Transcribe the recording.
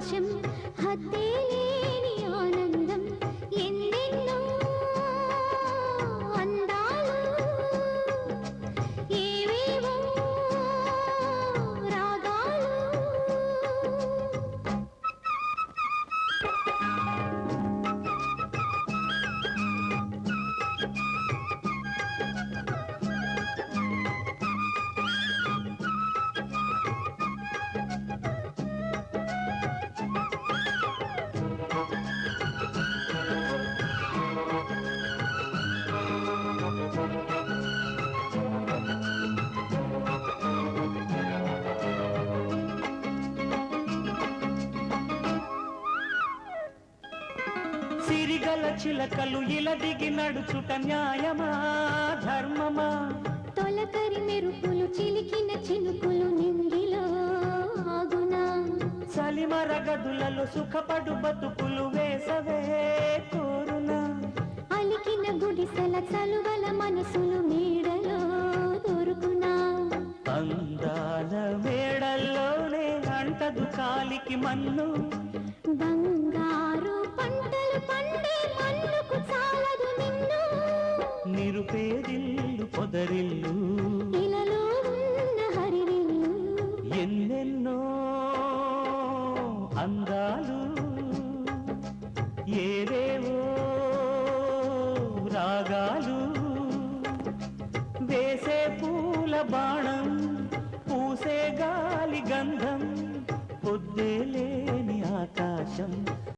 హర్షం హద్దేలేని సిరిగల చిలకలు ఇలా దిగి నడుచుట న్యాయమా ధర్మమా? తొలకరి మెరుపులు చిలికిన చినుకులు నింగిలో ఆగునా? చలిమర గదులలో సుఖపడు బతుకులు వేసవే కోరునా? అలికిన గుడిసెల చలువల మనసులు నీడలో కాలికి మన్ను. బంగారు పంటలు పండే మన్నుకు చాలదు నిన్ను. నిరుపేదిల్లు పొదరిల్లు. ఇలలో ఉన్న హరివిల్లు ఎన్నెన్నో అందాలు ఏవేవో రాగాలు వేసే పూల బాణం పూసే గాలి గంధం పొద్దే లేని ఆకాశం.